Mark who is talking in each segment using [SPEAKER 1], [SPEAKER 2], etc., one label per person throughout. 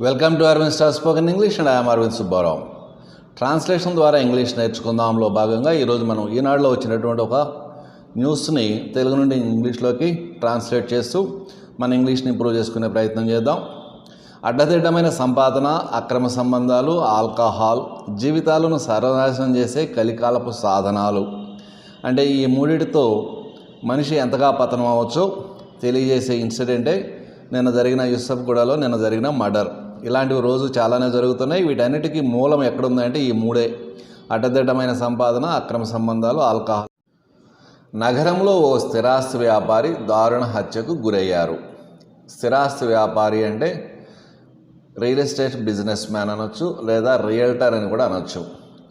[SPEAKER 1] Welcome to Aravind star spoken English and I'm Aravind Subbarao translation ద్వారా English నేర్చుకుందాంలో భాగంగా ఈరోజు మనం ఈనాడులో వచ్చినటువంటి ఒక న్యూస్ని తెలుగు నుండి ఇంగ్లీష్లోకి ట్రాన్స్లేట్ చేస్తూ మన ఇంగ్లీష్ని ఇంప్రూవ్ చేసుకునే ప్రయత్నం చేద్దాం. అడ్డదిడ్డమైన సంపాదన అక్రమ సంబంధాలు ఆల్కహాల్ జీవితాలను సర్వనాశనం చేసే కలికాలపు సాధనాలు. అంటే ఈ మూడిటితో మనిషి ఎంతగా పతనం అవ్వచ్చో తెలియజేసే ఇన్సిడెంటే నిన్న జరిగిన యూసఫ్గూడలో నిన్న జరిగిన మర్డర్ ఇలాంటివి రోజు చాలానే జరుగుతున్నాయి. వీటన్నిటికీ మూలం ఎక్కడుందంటే ఈ మూడే. అడ్డదిడ్డమైన సంపాదన అక్రమ సంబంధాలు ఆల్కహాల్. నగరంలో ఓ స్థిరాస్తి వ్యాపారి దారుణ హత్యకు గురయ్యారు. స్థిరాస్తి వ్యాపారి అంటే రియల్ ఎస్టేట్ బిజినెస్ మ్యాన్ అనొచ్చు లేదా రియల్టర్ అని కూడా అనొచ్చు.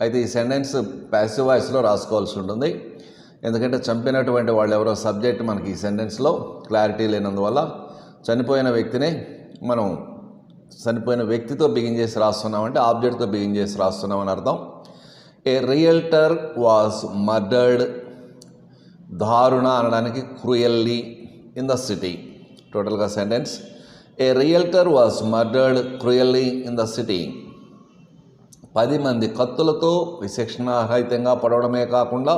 [SPEAKER 1] అయితే ఈ సెంటెన్స్ ప్యాసివ్ వాయిస్లో రాసుకోవాల్సి ఉంటుంది. ఎందుకంటే చంపినటువంటి వాళ్ళు ఎవరో సబ్జెక్ట్ మనకి ఈ సెంటెన్స్లో క్లారిటీ లేనందువల్ల చనిపోయిన వ్యక్తిని మనం చనిపోయిన వ్యక్తితో బిగిన్ చేసి రాస్తున్నామంటే ఆబ్జెక్ట్తో బిగిన్ చేసి రాస్తున్నామని అర్థం. ఏ రియల్టర్ వాజ్ మర్డర్డ్ దారుణ అనడానికి క్రూయల్లీ ఇన్ ద సిటీ టోటల్గా sentence a realtor was murdered cruelly in the city పది మంది కత్తులతో విశిక్షణారహితంగా పడవడమే కాకుండా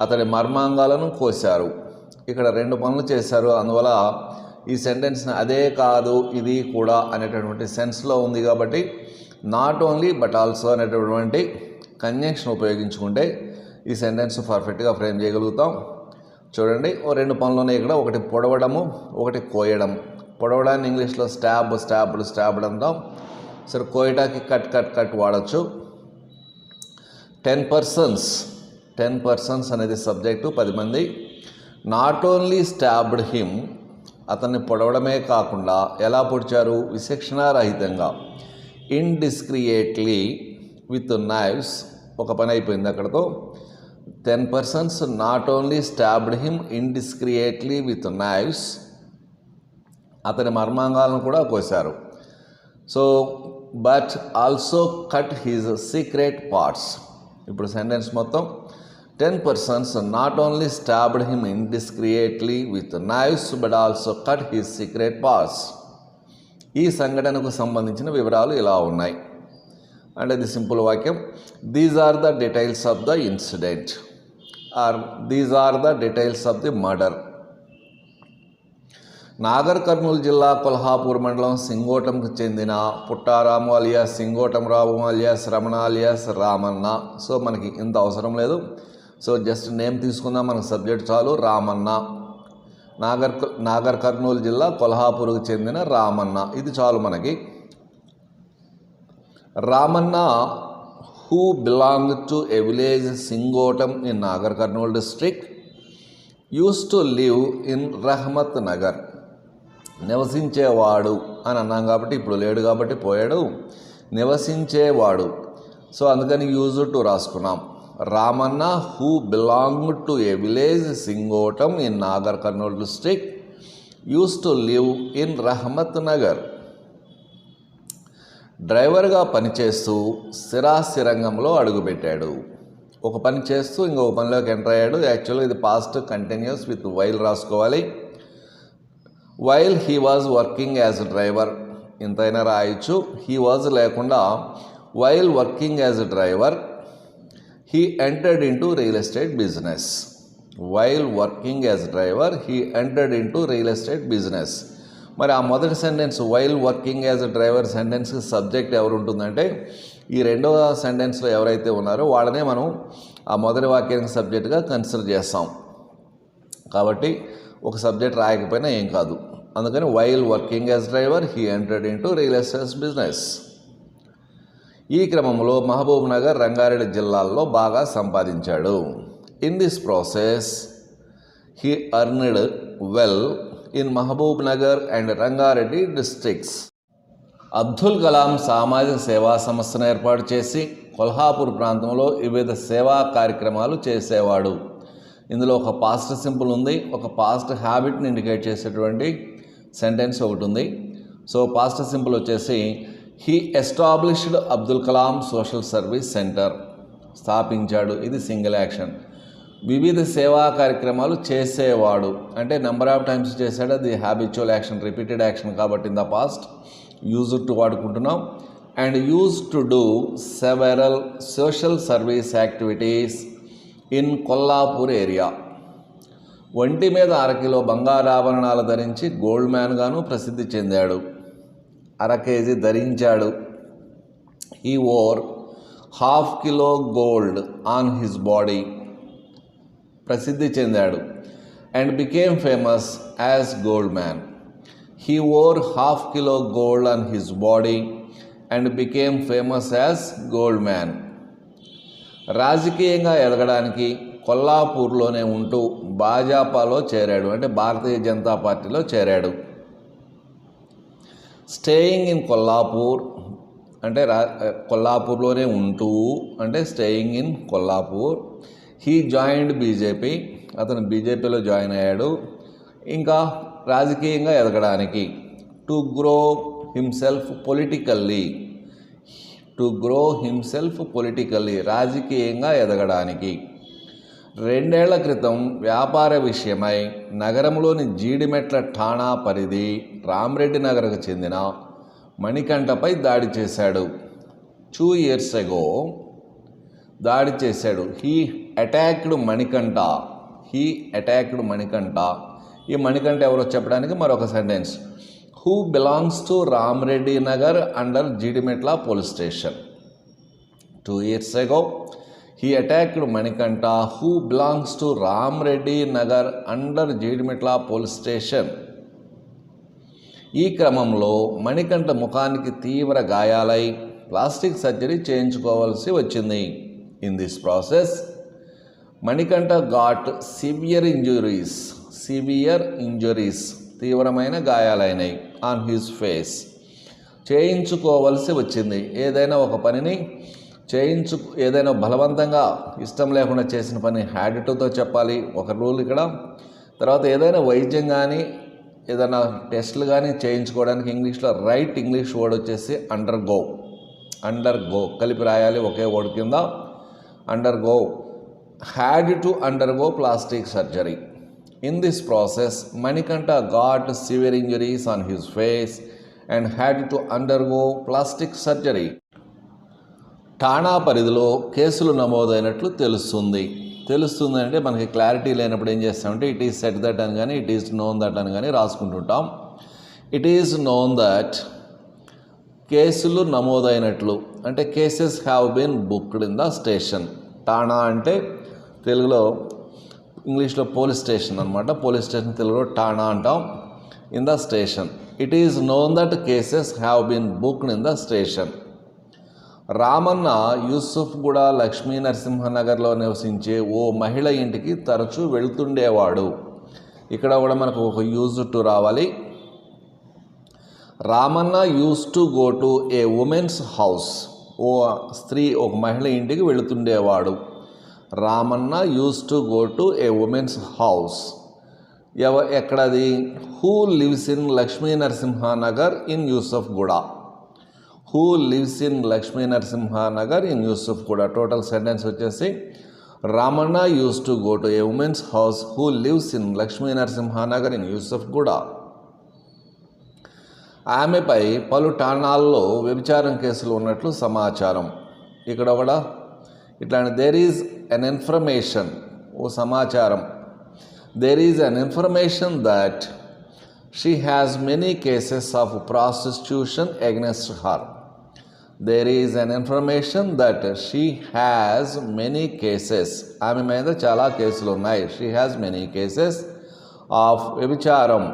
[SPEAKER 1] అతడి మర్మాంగాలను కోశారు. ఇక్కడ రెండు పనులు చేశారు. అందువల్ల ఈ సెంటెన్స్ని అదే కాదు ఇది కూడా అనేటటువంటి సెన్స్లో ఉంది కాబట్టి నాట్ ఓన్లీ బట్ ఆల్సో అనేటటువంటి కంజంక్షన్ ఉపయోగించుకుంటే ఈ సెంటెన్స్ పర్ఫెక్ట్గా ఫ్రేమ్ చేయగలుగుతాం. చూడండి ఓ రెండు పనులు ఉన్నాయి ఇక్కడ. ఒకటి పొడవడము ఒకటి కోయడం. పొడవడాన్ని ఇంగ్లీష్లో స్టాబ్ స్టాబ్డ్ స్టాబ్డ్ అంటాం. సరే కోయటానికి కట్ కట్ కట్ వాడచ్చు. టెన్ పర్సన్స్ టెన్ పర్సన్స్ అనేది సబ్జెక్టు పది మంది. నాట్ ఓన్లీ స్టాబ్డ్ హిమ్ అతన్ని పొడవడమే కాకుండా ఎలా పొడిచారు? విశిక్షణారహితంగా. ఇండిస్క్రియేట్లీ విత్ నైవ్స్ ఒక పని అయిపోయింది అక్కడతో. Ten persons not only stabbed him indiscriminately with knives అతని మర్మాంగాలను కూడా కోశారు. So but also cut his secret parts ఇప్పుడు సెంటెన్స్ మొత్తం. Ten persons not only stabbed him indiscriminately with knives but also cut his secret parts ఈ సంఘటనకు సంబంధించిన వివరాలు ఇలా ఉన్నాయి. అంటే ది సింపుల్ వాక్యం. These are the details of the incident are these are the details of the murder Nagar Kurnool జిల్లా కొల్హాపూర్ మండలం సింగోటంకు చెందిన Puttaramu alias Singotam Rao alias Ramana alias Ramanna. So మనకి ఇంత అవసరం లేదు. సో జస్ట్ నేమ్ తీసుకుందాం మనకు సబ్జెక్ట్ చాలు. రామన్న. నాగర్ నాగర్ కర్నూలు జిల్లా కొల్హాపూర్కు చెందిన రామన్న. ఇది చాలు మనకి. Ramanna who belong to a village Singotam in Nagar Kurnool district used to live in Rahmat Nagar నివసించేవాడు అని అన్నాం కాబట్టి ఇప్పుడు లేడు కాబట్టి పోయాడు. నివసించేవాడు. సో అందుకని యూజ్ టు రాసుకున్నాం. Ramanna who belong to a village Singotam in Nagar Kurnool district use to live in Rahmat Nagar డ్రైవర్గా పనిచేస్తూ స్థిరాస్తి రంగంలో అడుగుపెట్టాడు ఒక పని చేస్తూ ఇంకొక పనిలోకి ఎంటర్ అయ్యాడు. యాక్చువల్గా ఇది పాస్ట్ కంటిన్యూస్ విత్ వైల్ రాసుకోవాలి. While he was working as driver ఇంతైనా రాయొచ్చు. హీ వాజ్ లేకుండా while working as driver he entered into real estate business while working as driver he entered into real estate business మరి ఆ మొదటి sentence while working as driver sentence subject ఎవరు ఉంటుందంటే ఈ రెండవ సెంటెన్స్లో ఎవరైతే ఉన్నారో వాళ్ళనే మనం ఆ మొదటి వాక్యానికి సబ్జెక్ట్గా కన్సిడర్ చేస్తాం. కాబట్టి ఒక సబ్జెక్ట్ రాయకపోయినా ఏం కాదు. అందుకని while working as driver he entered into real estate business ఈ క్రమంలో మహబూబ్ నగర్ రంగారెడ్డి జిల్లాల్లో బాగా సంపాదించాడు. In this process he earned well in Mahbub Nagar and Rangareddy districts Abdul Kalam సామాజిక సేవా సంస్థను ఏర్పాటు చేసి కొల్హాపూర్ ప్రాంతంలో వివిధ సేవా కార్యక్రమాలు చేసేవాడు. ఇందులో ఒక పాస్ట్ సింపుల్ ఉంది. ఒక పాస్ట్ హ్యాబిట్ని ఇండికేట్ చేసేటువంటి సెంటెన్స్ ఒకటి ఉంది. సో పాస్ట్ సింపుల్ వచ్చేసి he established Abdul Kalam social service centre స్థాపించాడు. ఇది సింగిల్ యాక్షన్ వివిధ సేవా కార్యక్రమాలు చేసేవాడు. అంటే నెంబర్ ఆఫ్ టైమ్స్ చేశాడు. అది హ్యాబిచువల్ యాక్షన్ రిపీటెడ్ యాక్షన్ కాబట్టి in the past use to వాడుకుంటున్నాం. And use to do several social service activities in Kollapur area ఒంటి మీద అరకిలో బంగారాభరణాలు ధరించి గోల్డ్ మ్యాన్గాను ప్రసిద్ధి చెందాడు. అర కేజీ ధరించాడు. ఈ wore half kilo gold on his body ప్రసిద్ధి చెందాడు and became famous as gold man he wore half kilo gold on his body and became famous as gold man రాజకీయంగా ఎదగడానికి కొల్లాపూర్లోనే ఉంటూ భాజపాలో చేరాడు. అంటే భారతీయ జనతా పార్టీలో చేరాడు. స్టేయింగ్ ఇన్ కొల్లాపూర్ అంటే రా కొల్లాపూర్లోనే ఉంటూ అంటే staying in Kollapur he joined BJP అతను బీజేపీలో జాయిన్ అయ్యాడు. ఇంకా రాజకీయంగా ఎదగడానికి to grow himself politically to grow himself politically రాజకీయంగా ఎదగడానికి. రెండేళ్ళ క్రితం వ్యాపార విషయమై నగరంలోని జీడిమెట్ల ఠాణా పరిధి రామ్రెడ్డి నగర్కు చెందిన మణికంఠపై దాడి చేశాడు. టూ ఇయర్స్ ఎగో దాడి చేశాడు. He attacked Manikanta. He attacked Manikanta. ఈ మణికంఠ ఎవరో చెప్పడానికి మరొక sentence who belongs to Ramreddy Nagar under Jeedimetla police station? Two years ago he attacked Manikanta who belongs to Ramareddy Nagar under Jeedimetla police station ఈ క్రమంలో మణికంఠ ముఖానికి తీవ్ర గాయాలై plastic surgery చేయించుకోవాల్సి వచ్చింది. In this process Manikanta got severe injuries severe injuries తీవ్రమైన గాయాలైనాయి on his face చేయించుకోవలసి వచ్చింది. ఏదైనా ఒక పనిని చేయించు ఏదైనా బలవంతంగా ఇష్టం లేకుండా చేసిన పని హ్యాడిటూతో చెప్పాలి. ఒక రూల్ ఇక్కడ. తర్వాత ఏదైనా వైద్యం కానీ ఏదైనా టెస్టులు కానీ చేయించుకోవడానికి ఇంగ్లీష్లో రైట్ ఇంగ్లీష్ వర్డ్ వచ్చేసి అండర్ గో. Undergo. కలిపి రాయాలి ఒకే వర్డ్ కింద. Undergo. Had to undergo plastic surgery. In this process Manikanta got severe injuries on his face and had to undergo plastic surgery. ఠాణా పరిధిలో కేసులు నమోదైనట్లు తెలుస్తుంది. తెలుస్తుంది అంటే మనకి క్లారిటీ లేనప్పుడు ఏం చేస్తామంటే ఇట్ ఈస్ సెట్ దట్ అని కానీ ఇట్ ఈస్ నోన్ దట్ అని కానీ రాసుకుంటుంటాం. ఇట్ ఈస్ నోన్ దట్ కేసులు నమోదైనట్లు అంటే cases have been booked in the station. ఠాణా అంటే తెలుగులో ఇంగ్లీష్లో పోలీస్ స్టేషన్ అనమాట పోలీస్ స్టేషన్ తెలుగులో ఠాణా అంటాం. In the station. It is known that cases have been booked in the station. Ramanna Yousufguda Lakshmi నరసింహనగర్లో నివసించే ఓ మహిళ ఇంటికి తరచూ వెళ్తుండేవాడు. ఇక్కడ కూడా మనకు ఒక యూజ్ టు రావాలి. Ramanna used to go to a women's house. ఓ స్త్రీ ఒక మహిళ ఇంటికి వెళుతుండేవాడు. Ramanna used to go to a women's house. ఎవ ఎక్కడది? Who lives in Lakshmi Narasimhanagar in Yousufguda. Who lives in Lakshmi Narasimhanagar in Yousufguda total sentence వచ్చేసి Ramanna used to go to a women's house who lives in Lakshmi Narasimhanagar in Yousufguda ఆమెపై పలు ఠాణాల్లో వ్యభిచారం కేసులు ఉన్నట్లు సమాచారం. ఇక్కడ కూడా ఇట్లాంటి దేర్ ఈజ్ అన్ ఇన్ఫర్మేషన్ ఓ సమాచారం. There is an information that she has many cases of prostitution against her there is an information that she has many cases ఆమె మీద చాలా కేసులు ఉన్నాయి she has many cases of వ్యభిచారం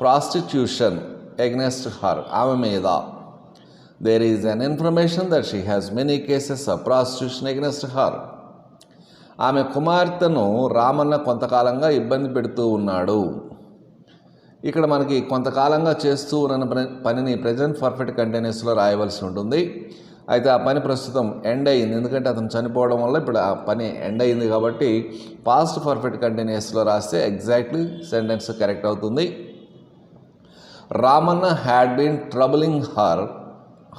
[SPEAKER 1] prostitution against her ఆమె మీద. There is an information that she has many cases of prostitution against her ఆమె కుమార్తెను రామన్న కొంతకాలంగా ఇబ్బంది పెడుతూ ఉన్నాడు. ఇక్కడ మనకి కొంతకాలంగా చేస్తూ ఉన్న పని పనిని ప్రజెంట్ పర్ఫెక్ట్ కంటిన్యూస్లో రాయవలసి ఉంటుంది. అయితే ఆ పని ప్రస్తుతం ఎండ్ అయింది ఎందుకంటే అతను చనిపోవడం వల్ల ఇప్పుడు ఆ పని ఎండ్ అయింది కాబట్టి పాస్ట్ పర్ఫెక్ట్ కంటిన్యూస్లో రాస్తే ఎగ్జాక్ట్లీ సెంటెన్స్ కరెక్ట్ అవుతుంది. Ramanna had been troubling her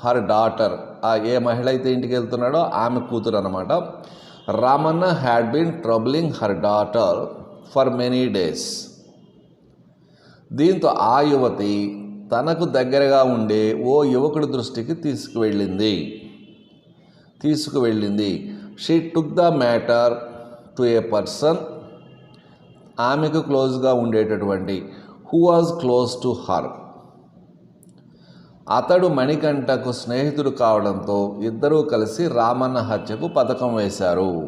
[SPEAKER 1] her daughter ఆ ఏ మహిళ అయితే ఇంటికి వెళ్తున్నాడో ఆమె కూతురు అనమాట Ramanna had been troubling her daughter for many days దీంతో ఆ యువతి తనకు దగ్గరగా ఉండే ఓ యువకుడి దృష్టికి తీసుకువెళ్ళింది. తీసుకువెళ్ళింది. She took the matter to a person ఆమెకు క్లోజ్గా ఉండేటటువంటి who was close to her అతడు మణికంఠకు స్నేహితుడు కావడంతో ఇద్దరూ కలిసి రామన్న హత్యకు పథకం వేశారు.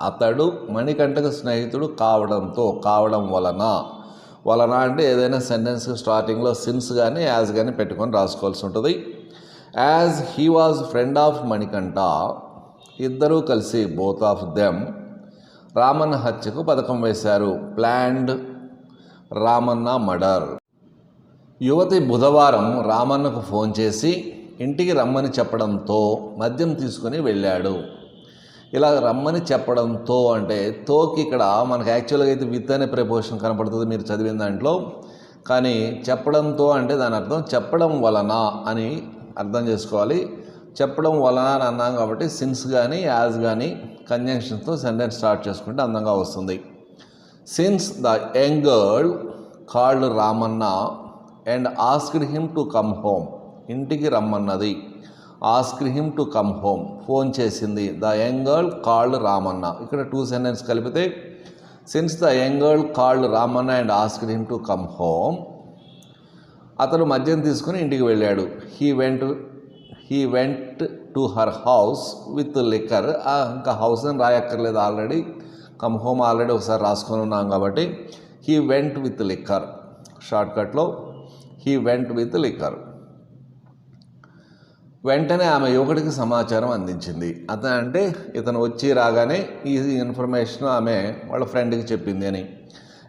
[SPEAKER 1] అతడు మణికంఠకు స్నేహితుడు కావడంతో కావడం వలన వలన అంటే ఏదైనా సెంటెన్స్ స్టార్టింగ్లో సిన్స్ కానీ యాజ్ కానీ పెట్టుకొని రాసుకోవాల్సి ఉంటుంది. As he was friend of Manikanta ఇద్దరూ కలిసి బోత్ ఆఫ్ దెమ్ రామన్న హత్యకు పథకం వేశారు. ప్లాండ్ రామన్న మర్డర్ యువతి బుధవారం రామన్నకు ఫోన్ చేసి ఇంటికి రమ్మని చెప్పడంతో మద్యం తీసుకుని వెళ్ళాడు. ఇలా రమ్మని చెప్పడంతో అంటే తోకి ఇక్కడ మనకు యాక్చువల్గా అయితే విత్ అనే ప్రపోషన్ కనపడుతుంది మీరు చదివిన దాంట్లో. కానీ చెప్పడంతో అంటే దాని అర్థం చెప్పడం వలన అని అర్థం చేసుకోవాలి. చెప్పడం వలన అని అన్నాం కాబట్టి సిన్స్ కానీ యాజ్ కానీ కంజంక్షన్స్తో సెంటెన్స్ స్టార్ట్ చేసుకుంటే అందంగా వస్తుంది. Since the young girl called Ramanna and asked him to come home ఇంటికి రమ్మన్నది. Asked him to come home phone చేసింది. The young girl called Ramanna ఇక్కడ టూ సెంటెన్స్ కలిపితే since the young girl called Ramanna and ask him to come home అతను మద్యం తీసుకుని ఇంటికి వెళ్ళాడు. He went he went to her house with liquor ఇంకా house అని రాయక్కర్లేదు ఆల్రెడీ కమ్ హోమ్ ఆల్రెడీ ఒకసారి రాసుకొని ఉన్నాం కాబట్టి. హీ వెంట్ విత్ లిక్కర్ షార్ట్కట్లో హీ వెంట్ విత్ లిక్కర్ వెంటనే ఆమె యువకుడికి సమాచారం అందించింది. అతను అంటే ఇతను వచ్చి రాగానే ఈ ఇన్ఫర్మేషన్ ఆమె వాళ్ళ ఫ్రెండ్కి చెప్పింది అని.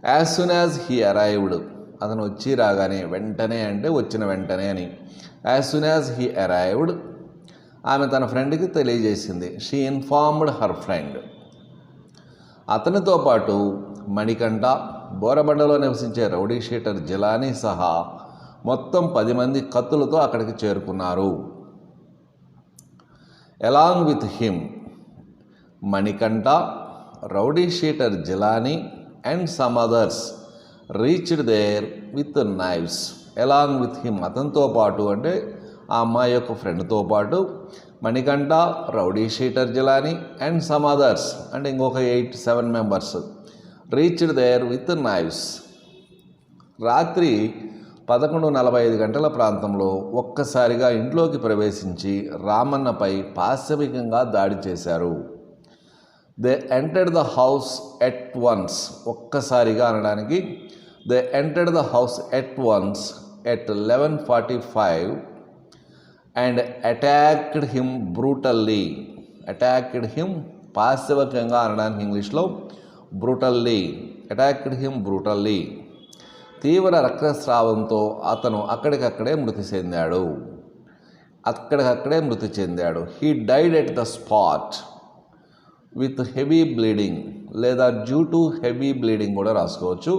[SPEAKER 1] As soon as he arrived అతను వచ్చి రాగానే వెంటనే అంటే వచ్చిన వెంటనే అని. As soon as he arrived ఆమె తన ఫ్రెండ్కి తెలియజేసింది. షీ ఇన్ఫార్మ్డ్ హర్ ఫ్రెండ్ అతనితో పాటు మణికంఠ బోరబండలో నివసించే రౌడీ షీటర్ జిలానీ సహా మొత్తం పది మంది కత్తులతో అక్కడికి చేరుకున్నారు. Along with him Manikanta rowdy sheeter Jilani and some others reached there with knives along with him అతనితో పాటు అంటే ఆ అమ్మాయి యొక్క ఫ్రెండ్తో పాటు Manikanta rowdy sheeter Jilani and some others అంటే ఇంకొక eight seven members reached there with knives రాత్రి పదకొండు నలభై ఐదు గంటల ప్రాంతంలో ఒక్కసారిగా ఇంట్లోకి ప్రవేశించి రామన్నపై పాశవికంగా దాడి చేశారు. They entered the house at once ఒక్కసారిగా అనడానికి they entered the house at once at eleven forty five and attacked him brutally. Attacked him పాశవికంగా అనడానికి ఇంగ్లీష్లో బ్రూటల్లీ. Attacked him brutally. తీవ్ర రక్తస్రావంతో అతను అక్కడికక్కడే మృతి చెందాడు. అక్కడికక్కడే మృతి చెందాడు. He died at the spot with heavy bleeding లేదా డ్యూ టు హెవీ బ్లీడింగ్ కూడా రాసుకోవచ్చు.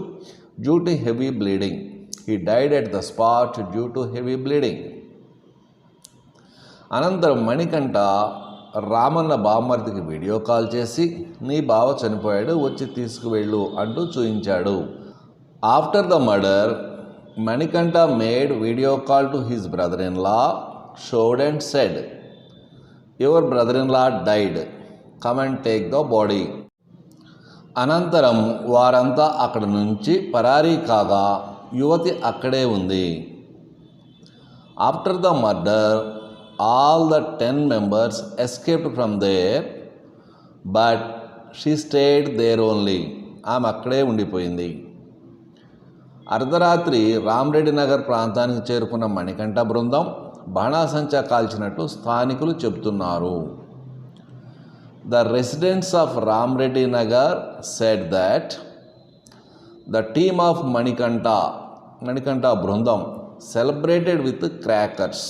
[SPEAKER 1] Due to heavy bleeding he died at the spot due to heavy bleeding అనంతరం మణికంఠ రామన్న బామ్మర్దికి వీడియో కాల్ చేసి నీ బావ చనిపోయాడు వచ్చి తీసుకువెళ్ళు అంటూ చూయించాడు. After the murder Manikanta made video call to his brother in law showed and said your brother in law died come and take the body అనంతరం వారంతా అక్కడ నుంచి పరారీ కాగా యువతి అక్కడే ఉంది. After the murder all the ten members escaped from there but she stayed there only ఆమె అక్కడే ఉండిపోయింది. అర్ధరాత్రి రామ్రెడ్డి నగర్ ప్రాంతానికి చేరుకున్న మణికంఠ బృందం బాణాసంచా కాల్చినట్టు స్థానికులు చెబుతున్నారు. The residents of Ramreddy Nagar said that the team of Manikanta Manikanta బృందం celebrated with crackers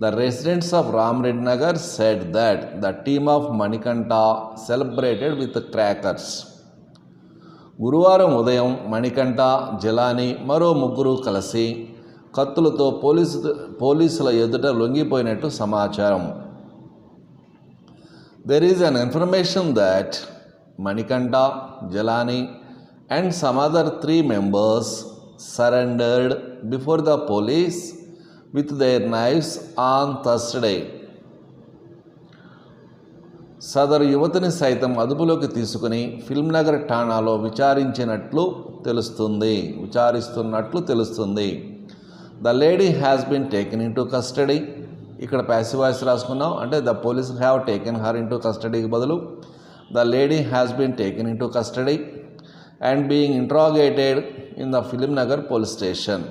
[SPEAKER 1] the residents of Ramreddy Nagar said that the team of Manikanta celebrated with crackers గురువారం ఉదయం మణికంఠ జలాని మరో ముగ్గురు కలిసి కత్తులతో పోలీసు పోలీసుల ఎదుట లొంగిపోయినట్టు సమాచారం. There is an information that Manikanta Jilani and some other three members surrendered before the police with their knives on Thursday సదరు యువతిని సైతం అదుపులోకి తీసుకుని ఫిల్మ్నగర్ ఠాణాలో విచారించినట్లు తెలుస్తుంది. విచారిస్తున్నట్లు తెలుస్తుంది. The lady has been taken into custody ఇక్కడ ప్యాసివ్ వాయిస్ రాసుకున్నాం. అంటే the police have taken her into కస్టడీకి బదులు the lady has been taken into custody and being interrogated in the film Nagar police station